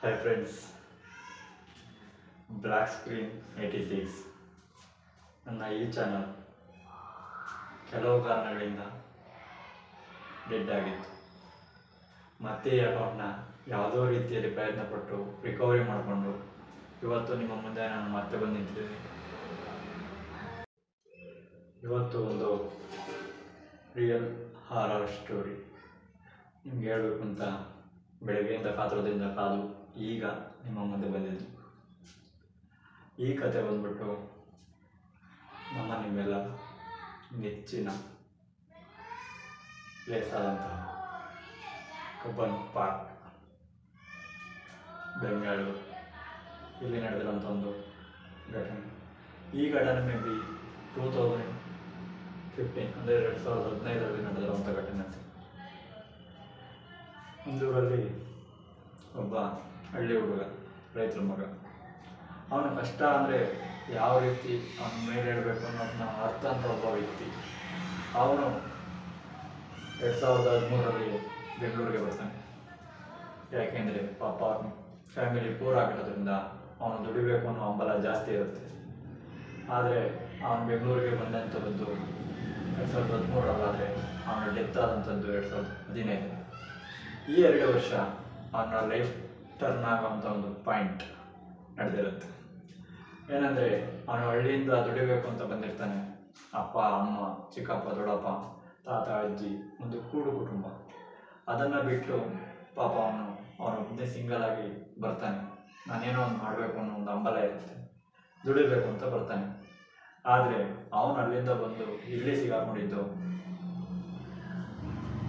Friends black screen eighty six ನನ್ನ ಈ channel ಕೆಲವು ಕಾರಣಗಳಿಂದ ಡೆಡ್ ಆಗಿತ್ತು. ಮತ್ತೆ ಈ ಅಕೌಂಟ್ನ ಯಾವುದೋ ರೀತಿಯಲ್ಲಿ ಪ್ರಯತ್ನಪಟ್ಟು ರಿಕವರಿ ಮಾಡಿಕೊಂಡು ಇವತ್ತು ನಿಮ್ಮ ಮುಂದೆ ನಾನು ಮತ್ತೆ ಬಂದು ಇವತ್ತು ಒಂದು ರಿಯಲ್ ಹಾರರ್ ಸ್ಟೋರಿ ನಿಮ್ಗೆ ಹೇಳಬೇಕು ಅಂತ ಬೆಳಗ್ಗೆಯಿಂದ ಕಾತುರದಿಂದ ಕಾದು ಈಗ ನಿಮ್ಮ ಮುಂದೆ ಬಂದಿದೆ ಈ ಕತೆ ಬಂದ್ಬಿಟ್ಟು ನಮ್ಮ ನಿಮ್ಮೆಲ್ಲ ನೆಚ್ಚಿನ ಪ್ಲೇಸ್ ಆದಂತಹ ಕಬ್ಬನ್ ಪಾರ್ಕ್, ಬೆಂಗಳೂರು. ಇಲ್ಲಿ ನಡೆದಿರೋಂಥ ಒಂದು ಘಟನೆ. ಈ ಘಟನೆ may be two thousand fifteen ಅಂದರೆ ಎರಡು ಸಾವಿರದ ಹದಿನೈದರಲ್ಲಿ ನಡೆದಿರುವಂಥ ಘಟನೆ ಒಂದೂರಲ್ಲಿ ಒಬ್ಬ ಹಳ್ಳಿ ಹುಡುಗ, ರೈತರ ಮಗ. ಅವನ ಕಷ್ಟ ಅಂದರೆ ಯಾವ ರೀತಿ ಅವನ ಮೇಲೆ ಹೇಳಬೇಕು ಅನ್ನೋದನ್ನ ಅರ್ಥ ಅಂತ ಒಬ್ಬ ವ್ಯಕ್ತಿ. ಅವನು ಎರಡು ಸಾವಿರದ ಹದಿಮೂರರಲ್ಲಿ ಬೆಂಗಳೂರಿಗೆ ಬರ್ತಾನೆ. ಯಾಕೆಂದರೆ ಪಾಪ ಅವನು ಫ್ಯಾಮಿಲಿ ಪೂರ್ ಆಗಿರೋದ್ರಿಂದ ಅವನು ದುಡಿಬೇಕು ಅನ್ನೋ ಹಂಬಲ ಜಾಸ್ತಿ ಇರುತ್ತೆ. ಆದರೆ ಅವನು ಬೆಂಗಳೂರಿಗೆ ಬಂದಂಥದ್ದು ಎರಡು ಸಾವಿರದ ಹದಿಮೂರರಲ್ಲಾದರೆ ಅವನ ಡೆತ್ ಆದಂಥದ್ದು ಎರಡು ಸಾವಿರದ ಹದಿನೈದು. ಈ ಎರಡು ವರ್ಷ ಅವನ ಲೈಫ್ ಟರ್ನ್ ಆಗುವಂಥ ಒಂದು ಪಾಯಿಂಟ್ ನಡೆದಿರುತ್ತೆ. ಏನಂದರೆ ಅವನು ಹಳ್ಳಿಯಿಂದ ದುಡಿಬೇಕು ಅಂತ ಬಂದಿರ್ತಾನೆ. ಅಪ್ಪ, ಅಮ್ಮ, ಚಿಕ್ಕಪ್ಪ, ದೊಡ್ಡಪ್ಪ, ತಾತ, ಅಜ್ಜಿ, ಒಂದು ಕೂಡು ಕುಟುಂಬ. ಅದನ್ನು ಬಿಟ್ಟು ಪಾಪ ಅವನು ಅವನೊಬ್ಬನೇ ಸಿಂಗಲ್ ಆಗಿ ಬರ್ತಾನೆ. ನಾನೇನೋ ಒಂದು ಮಾಡಬೇಕು ಅನ್ನೋ ಒಂದು ಹಂಬಲ ಇರುತ್ತೆ. ದುಡಿಬೇಕು ಅಂತ ಬರ್ತಾನೆ. ಆದರೆ ಅವನು ಅಲ್ಲಿಂದ ಬಂದು ಇಲ್ಲಿ ಸಿಗಾಕೊಂಡಿದ್ದು.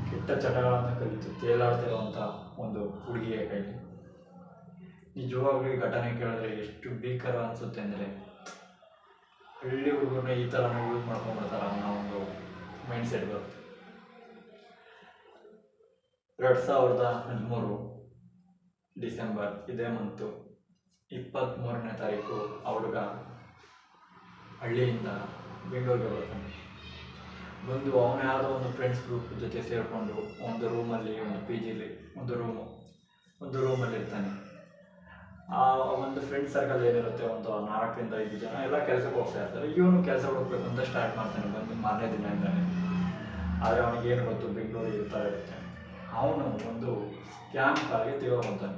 ಕೆಟ್ಟ ಚಟಗಳನ್ನು ಕಲಿತು ತೇಲಾಡ್ತಿರುವಂಥ ಒಂದು ಹುಡುಗಿಯ ಕೈಲಿ. ನಿಜವಾಗ್ಲೂ ಈ ಘಟನೆ ಕೇಳಿದ್ರೆ ಎಷ್ಟು ಭೀಕರ ಅನಿಸುತ್ತೆ ಅಂದರೆ ಹಳ್ಳಿ ಹುಡುಗರನ್ನ ಈ ಥರ ಯೂಸ್ ಮಾಡ್ಕೊಂಡ್ಬಿಡ್ತಾರ ಅನ್ನೋ ಒಂದು ಮೈಂಡ್ ಸೆಟ್ ಬರುತ್ತೆ. ಎರಡು ಸಾವಿರದ ಹದಿಮೂರು ಡಿಸೆಂಬರ್ ಇದೇ ಮಂತು ಇಪ್ಪತ್ತ್ಮೂರನೇ ತಾರೀಕು ಆ ಹುಡುಗ ಹಳ್ಳಿಯಿಂದ ಬೆಂಗಳೂರಿಗೆ ಬರ್ತಾನೆ. ಬಂದು ಅವನ ಯಾರೋ ಒಂದು ಫ್ರೆಂಡ್ಸ್ ಗ್ರೂಪ್ ಜೊತೆ ಸೇರಿಕೊಂಡು ಒಂದು ರೂಮಲ್ಲಿ ಒಂದು ಪಿ ಜಿಲಿ ಒಂದು ರೂಮು ಒಂದು ರೂಮಲ್ಲಿ ಇರ್ತಾನೆ. ಆ ಒಂದು ಫ್ರೆಂಡ್ ಸರ್ಕಲ್ ಏನಿರುತ್ತೆ ಒಂದು ನಾಲ್ಕರಿಂದ ಐದು ಜನ ಎಲ್ಲ ಕೆಲಸಕ್ಕೆ ಹೋಗ್ತಾ ಇರ್ತಾರೆ. ಇವನು ಕೆಲಸ ಹುಡುಕ್ಬೇಕು ಅಂತ ಸ್ಟಾರ್ಟ್ ಮಾಡ್ತಾನೆ ಬಂದು ಮಾರನೇ ದಿನ ಇದ್ದಾನೆ ಆದರೆ ಅವನಿಗೇನು ಗೊತ್ತು ಬೆಂಗಳೂರಿಗೆ ಇರ್ತಾ ಇರುತ್ತೆ. ಅವನು ಒಂದು ಸ್ಕ್ಯಾಮ್ ಕಾಲಿಗೆ ಸಿಗೋಗ್ತಾನೆ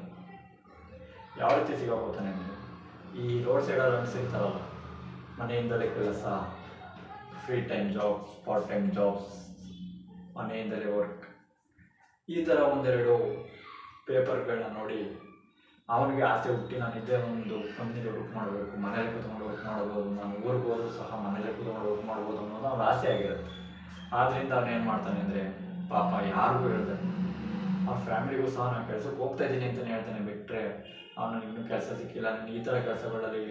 ಯಾವ ರೀತಿ ಸಿಗೋಗ್ತಾನೆ ಅಂದರೆ, ಈ ರೋಡ್ ಸೈಡಲ್ಲಿ ಅನಿಸಿರ್ತಾರಲ್ಲ ಮನೆಯಿಂದಲೇ ಕೆಲಸ free time jobs part time jobs ಮನೆಯಿಂದಲೇ ವರ್ಕ್ ಈ ಥರ ಒಂದೆರಡು ಪೇಪರ್ಗಳನ್ನ ನೋಡಿ ಅವನಿಗೆ ಆಸೆ ಹುಟ್ಟಿ ನಾನು ಇದೇ ಒಂದು ಕಂಪ್ನಿಗೆ ವರ್ಕ್ ಮಾಡಬೇಕು, ಮನೇಲಿ ಕೂತ್ಕೊಂಡು ವರ್ಕ್ ಮಾಡ್ಬೋದು, ನಾನು ಊರಿಗೆ ಹೋದ್ರು ಸಹ ಮನೇಲಿ ಕೂತ್ಕೊಂಡು ವರ್ಕ್ ಮಾಡ್ಬೋದು ಅನ್ನೋದು ಅವ್ನ ಆಸೆ ಆಗಿರುತ್ತೆ. ಆದ್ದರಿಂದ ಅವನು ಏನು ಮಾಡ್ತಾನೆ ಅಂದರೆ, ಪಾಪ ಯಾರಿಗೂ ಹೇಳ್ತಾನೆ. ಆ ಫ್ಯಾಮಿಲಿಗೂ ಸಹ ನಾನು ಕೆಲಸಕ್ಕೆ ಹೋಗ್ತಾ ಇದ್ದೀನಿ ಅಂತಲೇ ಹೇಳ್ತಾನೆ ಬಿಟ್ಟರೆ ಅವನು ಇನ್ನೂ ಕೆಲಸ ಸಿಕ್ಕಿಲ್ಲ, ನಾನು ಈ ಥರ ಕೆಲಸಗಳಲ್ಲಿ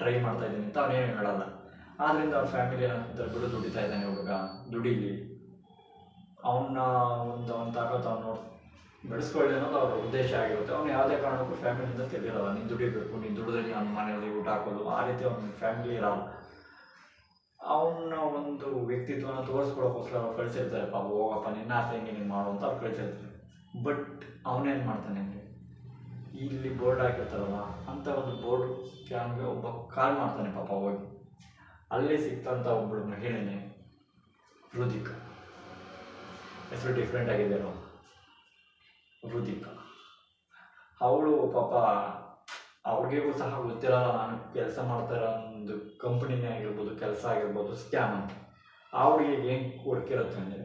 ಟ್ರೈ ಮಾಡ್ತಾ ಇದ್ದೀನಿ ಅಂತ ಅವನೇನು ಹೇಳಲ್ಲ. ಆದ್ದರಿಂದ ಅವ್ರ ಫ್ಯಾಮಿಲಿ ಏನಂತಾರೆ ಬಿಡು ದುಡಿತಾ ಇದ್ದಾನೆ ಹುಡುಗ ದುಡೀಲಿ. ಅವನ್ನ ಒಂದು, ಅವನ ತಾಕತ್ತು ಅವ್ನು ಬೆಳೆಸ್ಕೊಳ್ಳಿ ಅನ್ನೋದು ಅವ್ರ ಉದ್ದೇಶ ಆಗಿರುತ್ತೆ. ಅವ್ನು ಯಾವುದೇ ಕಾರಣಕ್ಕೂ ಫ್ಯಾಮಿಲಿಯಿಂದ ತೆಗಿರಲ್ಲ ನೀನು ದುಡಿಬೇಕು, ನೀನು ದುಡಿದ್ರೆ ನಾನು ಮನೆಯಲ್ಲಿ ಊಟ ಹಾಕೋದು ಆ ರೀತಿ ಅವ್ನ ಫ್ಯಾಮಿಲಿ ಇರಲ್ಲ. ಅವನ ಒಂದು ವ್ಯಕ್ತಿತ್ವನ ತೋರಿಸ್ಕೊಳಕ್ಕೋಸ್ಕರ ಅವ್ರು ಕಳಿಸಿರ್ತಾರೆ. ಪಾಪ, ಹೋಗಪ್ಪ, ನಿನ್ನ ಆಸೆ ಹೆಂಗೆ ನೀನು ಮಾಡು ಅಂತ ಅವ್ರು ಕಳಿಸಿರ್ತಾರೆ. ಬಟ್ ಅವನೇನು ಮಾಡ್ತಾನೆ ಅಂದರೆ, ಇಲ್ಲಿ ಬೋರ್ಡ್ ಹಾಕಿರ್ತಾರಲ್ಲ, ಅಂತ ಒಂದು ಬೋರ್ಡ್ ಕ್ಯಾನ್ಗೆ ಒಬ್ಬ ಕಾಲ್ ಮಾಡ್ತಾನೆ ಪಾಪ ಹೋಗಿ. ಅಲ್ಲಿ ಸಿಕ್ತಂಥ ಒಬ್ಬಳು ಮಹಿಳೆನೇ ರುದಿಕ ಹೆಸರು ಡಿಫ್ರೆಂಟ್ ಆಗಿದೆ ರುದಿಕ ಅವಳು ಪಾಪ ಅವ್ರಿಗೂ ಸಹ ಗೊತ್ತಿರಲ್ಲ ನಾನು ಕೆಲಸ ಮಾಡ್ತಾ ಇರೋ ಒಂದು ಕಂಪ್ನಿನೇ ಆಗಿರ್ಬೋದು, ಕೆಲಸ ಆಗಿರ್ಬೋದು ಸ್ಕ್ಯಾಮ್ ಅಂತ. ಹುಡುಗಿಗೆ ಏನು ಕೊಡ್ಕಿರುತ್ತೆ ಅಂದರೆ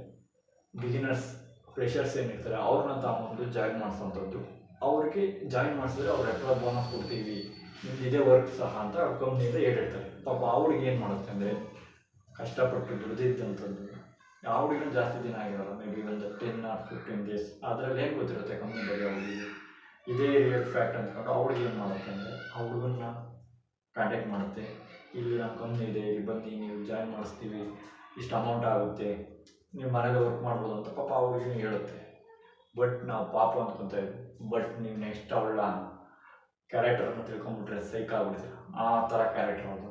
ಬಿಗಿನರ್ಸ್ ಫ್ರೆಷರ್ಸ್ ಏನಿರ್ತಾರೆ ಅವ್ರನ್ನ ತಗೊಂಡು ಜಾಯಿನ್ ಮಾಡಿಸೋವಂಥದ್ದು ಅವ್ರಿಗೆ ಜಾಯಿನ್ ಮಾಡಿಸಿದ್ರೆ ಅವ್ರು ಎಕ್ಸ್ಟ್ರಾ ಬೋನಸ್ ಕೊಡ್ತೀವಿ, ನಿಮ್ದು ಇದೇ ವರ್ಕ್ ಸಹ ಅಂತ ಕಂಪ್ನಿಯಿಂದ ಹೇಳಿರ್ತಾರೆ ಪಾಪ ಅವ್ರಿಗೆ ಏನು ಮಾಡುತ್ತೆ ಅಂದರೆ ಕಷ್ಟಪಟ್ಟು ದುಡಿದಿದ್ದಂಥದ್ದು. ಯಾವ್ರಿಗೂ ಜಾಸ್ತಿ ದಿನ ಆಗಿರಲ್ಲ ಮೇ ಬಿ ಒಂದು ಟೆನ್ ಆರ್ ಫಿಫ್ಟೀನ್ ಡೇಸ್ ಅದರಲ್ಲಿ ಹೆಂಗೆ ಗೊತ್ತಿರುತ್ತೆ ಕಂಪ್ನಿ ಬಗ್ಗೆ ಅವ್ರಿಗೆ? ಇದೇ ಫ್ಯಾಕ್ಟ್ ಅಂದ್ಕೊಂಡು ಅವ್ರಿಗೆ ಏನು ಮಾಡುತ್ತೆ ಅಂದರೆ, ಆ ಹುಡುಗನ್ನ ಕಾಂಟ್ಯಾಕ್ಟ್ ಮಾಡುತ್ತೆ. ಇಲ್ಲಿ ನಮ್ಮ ಕಂಪ್ನಿ ಇದೆ, ಇಲ್ಲಿ ಬನ್ನಿ, ನೀವು ಜಾಯಿನ್ ಮಾಡಿಸ್ತೀವಿ, ಇಷ್ಟು ಅಮೌಂಟ್ ಆಗುತ್ತೆ ನೀವು ಮನೇಲಿ ವರ್ಕ್ ಮಾಡ್ಬೋದು ಅಂತ ಪಾಪ ಅವ್ರಿಗೆ ಹೇಳುತ್ತೆ. ಬಟ್ ನಾವು ಪಾಪ ಅಂದ್ಕೊತೇವೆ ಬಟ್ ನೀವು ನೆಕ್ಸ್ಟ್ ಅವಳ ಕ್ಯಾರೆಕ್ಟರ್ನ ತಿಳ್ಕೊಂಬಿಟ್ರೆ ಸೈಕ್ ಆಗ್ಬಿಡ್ತೀರ ಆ ಥರ ಕ್ಯಾರೆಕ್ಟರ್ ಅದು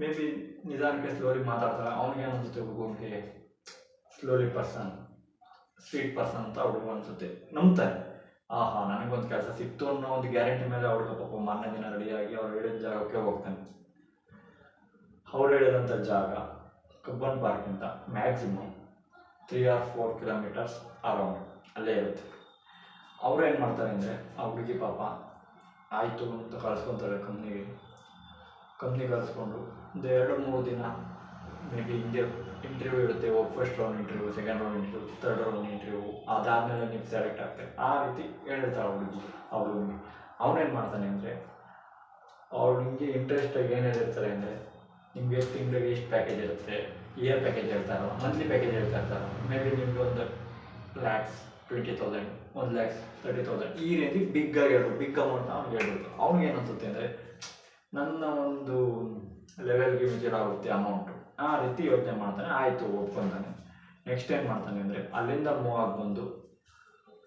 ಮೇ ಬಿ ನಿಧಾನಕ್ಕೆ ಸ್ಲೋಲಿ ಮಾತಾಡ್ತಾರೆ. ಅವನಿಗೆ ಅನಿಸುತ್ತೆ ಹುಡುಗನಿಗೆ ಸ್ಲೋಲಿ ಪರ್ಸನ್ ಸ್ವೀಟ್ ಪರ್ಸನ್ ಅಂತ ಹುಡುಗ ಅನಿಸುತ್ತೆ. ನಂಬ್ತಾನೆ ಆಹಾ, ನನಗೊಂದು ಕೆಲಸ ಸಿಕ್ತು ಅನ್ನೋ ಒಂದು ಗ್ಯಾರಂಟಿ ಮೇಲೆ ಅವಳು ಪಾಪ ಮಾರನೇ ದಿನ ರೆಡಿಯಾಗಿ ಅವ್ರು ಹೇಳಿದ ಜಾಗಕ್ಕೆ ಹೋಗ್ತಾನೆ. ಅವ್ರು ಹೇಳಿದಂಥ ಜಾಗ Cubbon ಪಾರ್ಕಿಂದ maximum three or four kilometres around ಅಲ್ಲೇ ಇರುತ್ತೆ. ಅವ್ರು ಏನು ಮಾಡ್ತಾರೆ ಅಂದರೆ, ಆ ಹುಡುಗಿ ಪಾಪ ಆಯಿತು ಅಂತ ಕಳ್ಸ್ಕೊತಾರೆ ಕಂಪ್ನಿಗೆ ಕಂಪ್ನಿ ಕಳಿಸ್ಕೊಂಡು ಒಂದು ಎರಡು, ಮೂರು ದಿನ ಮೇ ಬಿ ಹಿಂಗೆ ಇಂಟರ್ವ್ಯೂ ಇರುತ್ತೆ first round interview second round interview third round interview ಅದಾದಮೇಲೆ ನೀವು ಸೆಲೆಕ್ಟ್ ಆಗ್ತಾರೆ. ಆ ರೀತಿ ಹೇಳಿರ್ತಾರೆ ಹುಡುಗಿ ಅವ್ರ ಹುಡುಗಿ ಅವನೇನು ಮಾಡ್ತಾನೆ ಅಂದರೆ ಅವ್ರು ನಿಮಗೆ ಇಂಟ್ರೆಸ್ಟಾಗಿ ಏನು ಹೇಳಿರ್ತಾರೆ ಅಂದರೆ, ನಿಮಗೆ ತಿಂಗಳಿಗೆ ಎಷ್ಟು ಪ್ಯಾಕೇಜ್ ಇರುತ್ತೆ ಇಯರ್ ಪ್ಯಾಕೇಜ್ ಹೇಳ್ತಾರೋ ಮಂತ್ಲಿ ಪ್ಯಾಕೇಜ್ ಹೇಳ್ತಾ ಇರ್ತಾರೋ ಮೇ ಬಿ ನಿಮ್ಗೆ ಒಂದು ಲ್ಯಾಕ್ಸ್ ಟ್ವೆಂಟಿ ತೌಸಂಡ್ ಒಂದು ಲ್ಯಾಕ್ಸ್ ತರ್ಟಿ ತೌಸಂಡ್ ಈ ರೀತಿ ಬಿಗ್ ಆಗಿ ಹೇಳ್ಬೋದು ಬಿಗ್ ಅಮೌಂಟ್ ಅವ್ನಿಗೆ ಹೇಳ್ಬೋದು ಅವ್ನಿಗೆ ಅನ್ಸುತ್ತೆ ಅಂದರೆ ನನ್ನ ಒಂದು ಲೆವೆಲ್ಗೆ ಮೆಜರ್ ಆಗುತ್ತೆ ಅಮೌಂಟು ಆ ರೀತಿ ಯೋಚನೆ ಮಾಡ್ತಾನೆ ಆಯಿತು ಒಪ್ಕೊಂತಾನೆ. ನೆಕ್ಸ್ಟ್ ಏನು ಮಾಡ್ತಾನೆ ಅಂದರೆ ಅಲ್ಲಿಂದ ಮೂವ್ ಆಗಿ ಬಂದು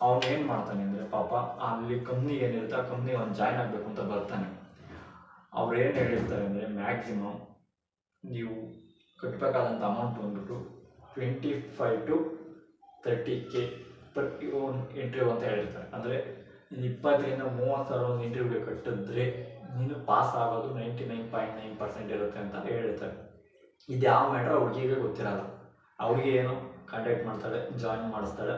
ಅವನು ಏನು ಮಾಡ್ತಾನೆ ಅಂದರೆ ಪಾಪ ಅಲ್ಲಿ ಕಂಪ್ನಿ ಏನಿರುತ್ತೆ ಆ ಕಂಪ್ನಿ ಅವ್ನು ಜಾಯ್ನ್ ಆಗಬೇಕು ಅಂತ ಬರ್ತಾನೆ. ಅವ್ರು ಏನು ಹೇಳಿರ್ತಾರೆ ಅಂದರೆ ಮ್ಯಾಕ್ಸಿಮಮ್ ನೀವು ಕಟ್ಟಬೇಕಾದಂಥ ಅಮೌಂಟ್ ಬಂದ್ಬಿಟ್ಟು twenty five to thirty K per ಒಂದು ಇಂಟರ್ವ್ಯೂ ಅಂತ ಹೇಳಿರ್ತಾರೆ. ಅಂದರೆ ಇಪ್ಪತ್ತರಿಂದ ಮೂವತ್ತು ಸಾವಿರ ಒಂದು ಇಂಟರ್ವ್ಯೂಗೆ ಕಟ್ಟಿದ್ರೆ ನೀನು ಪಾಸ್ ಆಗೋದು ninety nine point nine percent ಇರುತ್ತೆ ಅಂತ ಹೇಳಿರ್ತಾರೆ ಇದು ಯಾವ ಮ್ಯಾಟ್ರ್ ಹುಡುಗಿಗೆ ಗೊತ್ತಿರಲ್ಲ. ಅವ್ರಿಗೆ ಏನು ಕಾಂಟ್ಯಾಕ್ಟ್ ಮಾಡ್ತಾಳೆ ಜಾಯಿನ್ ಮಾಡಿಸ್ತಾಳೆ,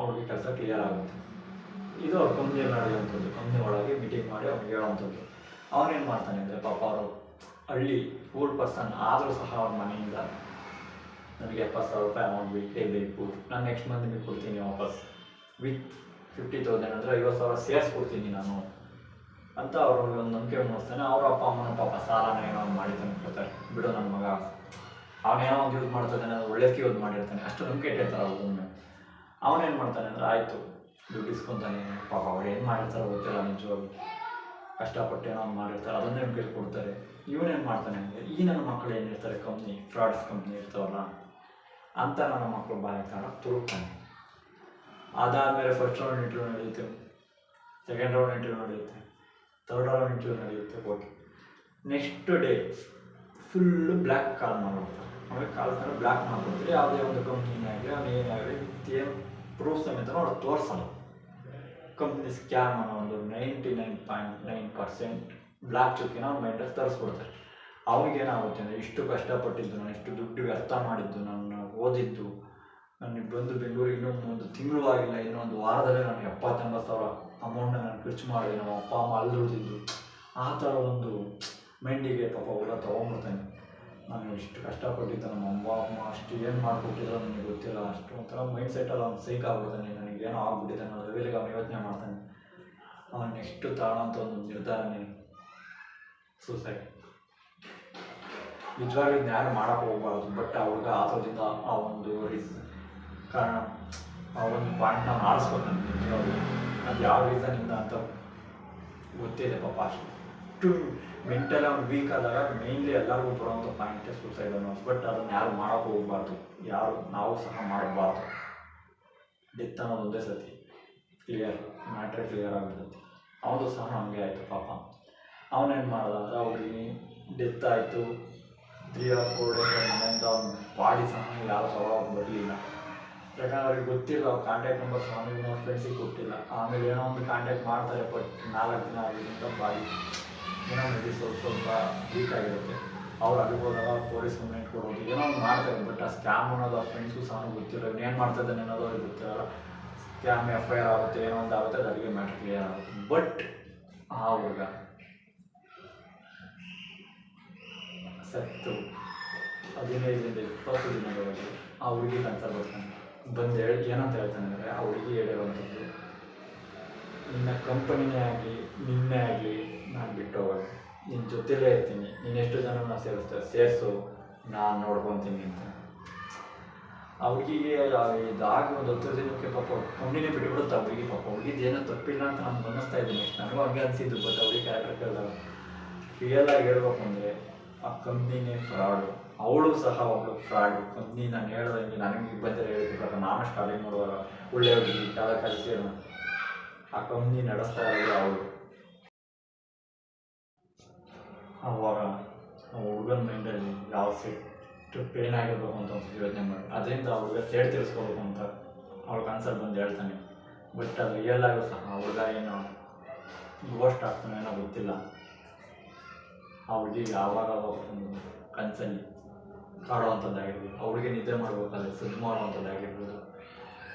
ಅವ್ರಿಗೆ ಕೆಲಸ ಕ್ಲಿಯರ್ ಆಗುತ್ತೆ. ಇದು ಅವ್ರ ಕಂಪ್ನಿಯಲ್ಲಿ ನಡೆಯುವಂಥದ್ದು. ಕಂಪ್ನಿ ಒಳಗೆ ಮೀಟಿಂಗ್ ಮಾಡಿ ಅವ್ನಿಗೆ ಹೇಳೋವಂಥದ್ದು. ಅವನೇನು ಮಾಡ್ತಾನೆ ಅಂದರೆ ಪಾಪ ಅವರು ಹಳ್ಳಿ ಪೂರ್ ಪರ್ಸನ್ ಆದರೂ ಸಹ ಅವ್ರ ಮನೆಯಿಂದ ನನಗೆ ಎಪ್ಪತ್ತು ಸಾವಿರ ರೂಪಾಯಿ ಅಮೌಂಟ್ ಬೇಕೇ ಬೇಕು. ನಾನು ನೆಕ್ಸ್ಟ್ ಮಂತ್ ನಿಮಗೆ ಕೊಡ್ತೀನಿ ವಾಪಸ್. ವಿತ್ ಫಿಫ್ಟಿ ತೌಸಂಡ್ ಅಂದರೆ ಐವತ್ತು ಸಾವಿರ ಸೇರಿಸ್ಕೊಡ್ತೀನಿ ನಾನು. ಅಂತ ಅವರು ಒಂದು ನಂಬಿಕೆ ಮೂಡಿಸ್ತಾನೆ ಅವ್ರ ಅಪ್ಪ, ಅಮ್ಮನ ಪಾಪ ಸಾಲನ ಏನೋ ಒಂದು ಮಾಡಿ ಕೊಡ್ತಾರೆ. ಬಿಡು ನನ್ನ ಮಗ ಅವನೇನೋ ಒಂದು ಯೂಸ್ ಮಾಡ್ತಾನೆ ಅದು ಒಳ್ಳೇದಕ್ಕೆ ಯೂಸ್ ಮಾಡಿರ್ತಾನೆ. ಅಷ್ಟು ನಂಬಿಕೆ ಇಟ್ಟಿರ್ತಾರೆ ಅವ್ರನ್ನ ಅವನೇನು ಮಾಡ್ತಾನೆ ಅಂದರೆ, ಆಯಿತು, ದುಡ್ಡು ಇಸ್ಕೊತಾನೆ, ಪಾಪ ಅವ್ರು ಏನು ಮಾಡಿರ್ತಾರೋ ಗೊತ್ತಿಲ್ಲ ನಿಜವಾಗಿ ಕಷ್ಟಪಟ್ಟು ಏನೋ ಒಂದು ಮಾಡಿರ್ತಾರೆ, ಅದನ್ನೇ ನಂಬಿಕೆ ಕೊಡ್ತಾರೆ ಇವನೇನು ಮಾಡ್ತಾನೆ ಅಂದರೆ, ಈ ನನ್ನ ಮಕ್ಕಳು ಏನಿರ್ತಾರೆ ಕಂಪ್ನಿ, ಫ್ರಾಡ್ಸ್ ಕಂಪ್ನಿ ಇರ್ತಾವಲ್ಲ, ಅಂತ ನನ್ನ ಮಕ್ಕಳು ಬಾಯಕಾರ ತುರುಕ್ತಾನೆ ಅದಾದಮೇಲೆ ಫಸ್ಟ್ ರೌಂಡ್ ಇಂಟರ್ವ್ಯೂ ನಡೆಯುತ್ತೆ. ಸೆಕೆಂಡ್ ರೌಂಡ್ ಇಂಟರ್ವ್ಯೂ ನಡೆಯುತ್ತೆ. ಥರ್ಡ್ ಆರ್ ಇಂಟರ್ವ್ಯೂ ನಡೆಯುತ್ತೆ okay next day full black call ಮಾಡ್ಬಿಡ್ತಾರೆ ಆಮೇಲೆ ಕಾಲ್ ಮೇಲೆ ಬ್ಲ್ಯಾಕ್ ಮಾಡ್ಬಿಡ್ತಾರೆ ಯಾವುದೇ ಒಂದು ಕಂಪ್ನಿನೇ ಆಗಲಿ, ಅವ್ನು ಏನಾಗಲಿ ಏನು ಪ್ರೂಫ್ ಸಮೇತ ಅವ್ರು ತೋರಿಸಲ್ಲ. ಕಂಪ್ನಿ ಸ್ಕ್ಯಾಮ್ ಅನ್ನೋ ಒಂದು ninety nine point nine percent black ಚುಕ್ಕಿನ ಅವ್ನ ಮೈಂಡಲ್ಲಿ ತರಿಸ್ಕೊಡ್ತಾರೆ. ಅವ್ರಿಗೇನಾಗುತ್ತೆ ಅಂದರೆ, ಇಷ್ಟು ಕಷ್ಟಪಟ್ಟಿದ್ದು ನಾನು, ಇಷ್ಟು ದುಡ್ಡು ವ್ಯರ್ಥ ಮಾಡಿದ್ದು, ನಾನು ಓದಿದ್ದು, ನನಗೆ ಬಂದು ಬೆಂಗಳೂರಿಗೆ ಇನ್ನೊಂದು ಒಂದು ತಿಂಗಳು ಆಗಿಲ್ಲ, ಇನ್ನೊಂದು ವಾರದಲ್ಲೇ ನನಗೆ ಎಪ್ಪತ್ತೆಂಬತ್ತು ಸಾವಿರ ಅಮೌಂಟ್ನ ನಾನು ಖರ್ಚು ಮಾಡಿದೆ, ನಮ್ಮ ಅಪ್ಪ, ಅಮ್ಮ ಅಲ್ಲಿ ದುಡ್ದಿದ್ದು ಆ ಥರ ಒಂದು ಮೈಂಡಿಗೆ ಪಾಪ ಹುಡುಗ ತೊಗೊಂಬಿಡ್ತಾನೆ ನಾನು ಎಷ್ಟು ಕಷ್ಟಪಟ್ಟಿದ್ದೆ, ನಮ್ಮ ಅಮ್ಮ ಅಮ್ಮ ಅಷ್ಟು ಏನು ಮಾಡಿಕೊಟ್ಟಿದ್ರು ನನಗೆ ಗೊತ್ತಿಲ್ಲ. ಅಷ್ಟು ಒಂಥರ ಮೈಂಡ್ ಸೆಟ್ಟಲ್ಲಿ ಅವ್ನು ಸೈಕ್ ಆಗ್ಬಿಡ್ತಾನೆ. ನನಗೇನೋ ಆಗ್ಬಿಟ್ಟಿದೆ ಅನ್ನೋ ಲೆವೆಲ್ಗೆ ಅವನು ಯೋಚನೆ ಮಾಡ್ತಾನೆ. ಅವನು ನೆಕ್ಸ್ಟು ತಾಳಂತ ಒಂದು ನಿರ್ಧಾರನೇ ಸೂಸೈಡ್ ನಿಜವಾಗ್ಲೂ ಇದನ್ನ ಯಾರು ಮಾಡೋಕ್ಕೆ ಹೋಗ್ಬಾರ್ದು ಬಟ್ ಅವ್ರಿಗೆ ಆತೋದಿಂದ ಆ ಒಂದು ರೀಸ್ ಕಾರಣ, ಆ ಒಂದು ಪಾಯಿಂಟ್ನ ಅವ್ನು ಆರಿಸ್ಕೊತಾನೆ ನಿಜವಾಗ್ಲೂ. ಅದು ಯಾವ ರೀಸನಿಂದ ಅಂತ ಗೊತ್ತಿದೆ ಪಾಪ ಅಷ್ಟು. ಮೆಂಟಲಿ ಅವ್ನು ವೀಕ್ ಆದಾಗ ಮೇನ್ಲಿ ಎಲ್ಲರಿಗೂ ಬರುವಂಥ ಪಾಯಿಂಟ್ ಸೂಸೈಡ್ ಅನ್ನೋದು. ಬಟ್ ಅದನ್ನು ಯಾರು ಮಾಡೋಕೆ ಹೋಗ್ಬಾರ್ದು. ಯಾರು ನಾವು ಸಹ ಮಾಡಬಾರ್ದು. ಡೆತ್ ಅನ್ನೋದು ಒಂದೇ ಸತಿ. ಕ್ಲಿಯರ್ ಮ್ಯಾಟ್ರ್ ಕ್ಲಿಯರ್ ಆಗಿಬಿಡುತ್ತೆ. ಅವನು ಸಹ ಹಂಗೆ ಆಯಿತು ಪಾಪ. ಅವನೇನು ಮಾಡ್ದ ಅಂದರೆ ಅವ್ರಿಗೆ ಡೆತ್ ಆಯಿತು. ತ್ರೀ ಆರ್ ಫೋರ್ ಡೇಸ್ ಅವ್ನ ಬಾಡಿ ಸಹ ಯಾವ ಸಹ ಬರಲಿಲ್ಲ. ಯಾಕಂದ್ರೆ ಅವ್ರಿಗೆ ಗೊತ್ತಿಲ್ಲ ಅವ್ರ ಕಾಂಟ್ಯಾಕ್ಟ್ ನಂಬರ್ ಸ್ವಾಮಿ ಅವ್ರ ಫ್ರೆಂಡ್ಸಿಗೆ ಕೊಟ್ಟಿಲ್ಲ ಆಮೇಲೆ ಏನೋ ಒಂದು ಕಾಂಟ್ಯಾಕ್ಟ್ ಮಾಡ್ತಾರೆ ಬಟ್ ನಾಲ್ಕು ದಿನ ಆಗಿದ್ದಂತ ಬಾಯಿ ಏನೋ ಮೇಬಿ ಸ್ವಲ್ಪ ಸ್ವಲ್ಪ ವೀಕ್ ಆಗಿರುತ್ತೆ ಅವ್ರು ಹೋದಾಗ ಪೊಲೀಸ್ ಕಂಪ್ಲೇಂಟ್ ಕೊಡೋದು ಏನೋ ಒಂದು ಮಾಡ್ತಾರೆ ಬಟ್ ಆ ಸ್ಕ್ಯಾಮ್ ಅನ್ನೋದು ಆ ಫ್ರೆಂಡ್ಸು ಸಹ ಗೊತ್ತಿಲ್ಲ ಏನು ಮಾಡ್ತಾ ಇದ್ದಾನೆ ಅನ್ನೋದು ಅವ್ರಿಗೆ ಗೊತ್ತಿರಲ್ಲ ಸ್ಕ್ಯಾಮ್ ಎಫ್ ಐ ಆರ್ ಆಗುತ್ತೆ ಏನೋ ಒಂದು ಆಗುತ್ತೆ ಅಲ್ಲಿಗೆ ಮ್ಯಾಟ್ರ್ ಕ್ಲಿಯರ್ ಆಗುತ್ತೆ ಬಟ್ ಆ ಹುಡುಗ ಸತ್ತು ಹದಿನೈದರಿಂದ ಇಪ್ಪತ್ತು ದಿನಗಳಲ್ಲಿ ಆ ಹುಡುಗಿ ಕನ್ಸರ್ ಬರ್ತಾನೆ ಬಂದು ಹೇಳಿ, ಏನಂತ ಹೇಳ್ತಾನೆ ಅಂದರೆ, ಆ ಹುಡುಗಿ ಹೇಳಿರುವಂಥದ್ದು ನಿನ್ನ ಕಂಪನಿನೇ ಆಗಲಿ, ನಿನ್ನೆ ಆಗಲಿ ನಾನು ಬಿಟ್ಟು ನಿನ್ನ ಜೊತೆಲೇ ಇರ್ತೀನಿ. ನೀನು ಎಷ್ಟು ಜನನ ಸೇರಿಸ್ತಾ, ಸೇರಿಸು, ನಾನು ನೋಡ್ಕೊತೀನಿ ಅಂತ. ಆ ಹುಡುಗಿಗೆ ಇದಾಗಿ ಒಂದು ಹತ್ತು ದಿನಕ್ಕೆ ಪಾಪ ಕಂಪ್ನಿನೇ ಬಿಟ್ಬಿಡುತ್ತೆ ಹುಡುಗಿ ಪಾಪ. ಹುಡುಗಿದು ಏನೋ ತಪ್ಪಿಲ್ಲ ಅಂತ ನಾನು ಗಮನಿಸ್ತಾ ಇದ್ದೀನಿ. ನನಗೂ ಹಂಗೆ ಅನಿಸಿದ್ದು ಬಟ್ ಅವ್ರಿಗೆ ಕ್ಯಾರೆಕ್ಟರ್ ಕೇಳಿದಾಗ ರಿಯಲ್ ಆಗಿ ಹೇಳ್ಬೇಕು ಅಂದರೆ, ಆ ಕಂಪ್ನಿನೇ ಫ್ರಾಡು ಅವಳು ಸಹ ಒಬ್ಬಳು ಫ್ರಾಡ್. ಕಂಪ್ನಿ ನಾನು ಹೇಳ್ದಂಗೆ ನನಗೆ ಬಂದರೆ ಹೇಳಿದ್ರು ನಾನು ಸ್ಟಾರ್ಟಿಂಗ್ ನೋಡುವಾಗ ಒಳ್ಳೆ ಹುಡುಗಿ ಕಾಲ ಕಲಿಸಿ ಆ ಕಂಪ್ನಿ ನಡೆಸ್ತಾ ಇರೋದು ಅವಳು. ಅವಾಗ ಹುಡುಗನ ಮೈಂಡಲ್ಲಿ ಯಾವ ಸೆಟ್ ಪೇನ್ ಆಗಿರ್ಬೇಕು ಅಂತ ಒಂದು ಯೋಚನೆ ಮಾಡಿ. ಅದರಿಂದ ಅವ್ರಿಗೆ ಸೇಡ್ ತೀರಿಸ್ಕೋಬೇಕು ಅಂತ ಅವಳ ಕನ್ಸಲ್ಲಿ ಬಂದು ಹೇಳ್ತಾನೆ. ಬಟ್ ಅದು ರಿಯಲ್ ಆಗೋ ಸಹ ಹುಡುಗ ಏನೋ ಗೋಸ್ಟ್ ಆಗ್ತಾನೆ ಏನೋ ಗೊತ್ತಿಲ್ಲ. ಆ ಹುಡುಗಿ ಯಾವಾಗ ಕನಸಲ್ಲಿ ಕಾಡುವಂಥದ್ದಾಗಿರ್ಬೋದು ಅವ್ರಿಗೆ ನಿದ್ದೆ ಮಾಡಬೇಕಾದ್ರೆ ಸುದ್ದಿ ಮಾಡುವಂಥದ್ದಾಗಿರ್ಬೋದು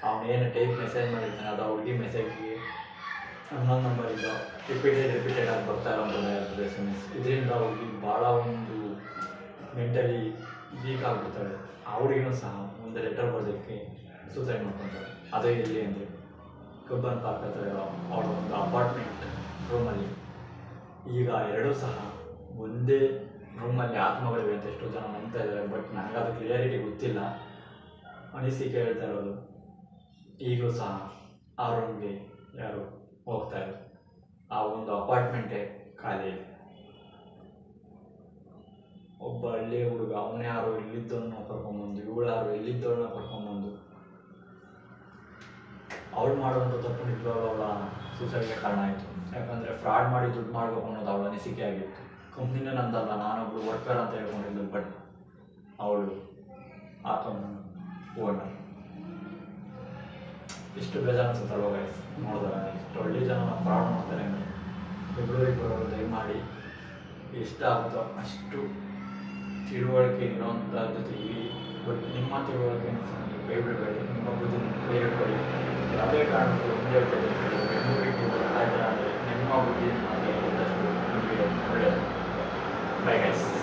ಅವನೇನು ಟೈಪ್ ಮೆಸೇಜ್ ಮಾಡಿರ್ತಾನೆ, ಅದು ಹುಡುಗಿ ಮೆಸೇಜ್ಗೆ ಹನ್ನೊಂದು ನಂಬರಿಂದ ರಿಪೀಟೆಡ್ ರಿಪೀಟೆಡ್ ಆಗಿ ಬರ್ತಾ ಇರೋವಂಥದ್ದಾಗಿರ್ತದೆ ಎಸ್ ಎಂ ಎಸ್ ಇದರಿಂದ ಹುಡುಗಿ ಭಾಳ ಒಂದು ಮೆಂಟಲಿ ವೀಕ್ ಆಗಿಬಿಡ್ತಾಳೆ ಆ ಸಹ ಮುಂದೆ ಲೆಟರ್ ಬರೋದಕ್ಕೆ ಸೂಸೈಡ್ ಮಾಡ್ಕೊತಾರೆ. ಅದೇ ಎಲ್ಲಿ ಅಂದರೆ ಕಬ್ಬನ್ ಪಾರ್ಕ್ ಹತ್ರ ಇರೋ ಅವಳ ಒಂದು ಅಪಾರ್ಟ್ಮೆಂಟ್ ರೂಮಲ್ಲಿ ಈಗ ಎರಡೂ ಸಹ ಒಂದೇ ರೂಮಲ್ಲಿ ಆತ್ಮಗಳಿವೆ ಅಂತ ಎಷ್ಟೋ ಜನ ನಂಬ್ತಾ ಇದ್ದಾರೆ ಬಟ್ ನನಗದು ಕ್ಲಿಯರಿಟಿ ಗೊತ್ತಿಲ್ಲ. ಅನಿಸಿಕೆ ಹೇಳ್ತಾ ಇರೋದು, ಈಗಲೂ ಸಹ ಆ ರೂಮ್ಗೆ ಯಾರು ಹೋಗ್ತಾ ಇಲ್ಲ. ಆ ಒಂದು ಅಪಾರ್ಟ್ಮೆಂಟೇ ಖಾಲಿ ಇದೆ ಒಬ್ಬ ಹಳ್ಳಿಯ ಹುಡುಗ, ಅವನೇ ಯಾರು ಇಲ್ಲಿದ್ದವನ್ನ ಕರ್ಕೊಂಬಂದು ಇವಳು ಯಾರು ಇಲ್ಲಿದ್ದವಳನ್ನ ಕರ್ಕೊಂಬಂದು ಅವಳು ಮಾಡುವಂಥ ತಪ್ಪು ನಿಜವಾಗ್ಲೂ ಅವಳ ಸೂಸೈಡ್ಗೆ ಕಾರಣ ಆಯಿತು. ಯಾಕಂದರೆ ಫ್ರಾಡ್ ಮಾಡಿ ದುಡ್ಡು ಮಾಡಬೇಕು ಅನ್ನೋದು ಅವಳ ಅನಿಸಿಕೆ ಆಗಿತ್ತು. ಕಂಪ್ನಿನೇ ನಂದಲ್ಲ, ನಾನೊಬ್ಳು ವರ್ಕರ್ ಅಂತ ಹೇಳ್ಕೊಂಡಿದ್ದು ಬಟ್ ಅವಳು ಆ ಕಂಪ್ನ ಓನರ್ ಎಷ್ಟು ಬೇಜಾರು ಅನ್ಸುತ್ತಲ್ವ ಗೈಸ್ ನೋಡಿದ್ರೆ ಇಷ್ಟು ಒಳ್ಳೆ ಜನ ಫ್ರಾಡ್ ಮಾಡ್ತಾರೆ. ಫೆಬ್ರವರಿ ಬರೋರು ದಯಮಾಡಿ ಎಷ್ಟು ಆಗುತ್ತೋ ಅಷ್ಟು ತಿಳುವಳಿಕೆ ಇರುವಂಥ ಜೊತೆಗೆ ಬಟ್ ನಿಮ್ಮ ತಿಳುವಳಿಕೆ ಕೈ ಬಿಡಬೇಡಿ ನಿಮ್ಮ ಬುದ್ಧಿ ಕೈ ಇಟ್ಕೊಳ್ಳಿ ಯಾವುದೇ ಕಾರಣಕ್ಕೂ ಮುಂದೆ ಬೆಂಗಳೂರಿಗೆ ಬರ್ತಾ ಇದ್ದಾರೆ ನಿಮ್ಮ ಬುದ್ಧಿ ನಿಮಗೆ ಒಳ್ಳೆಯದು. Bye guys.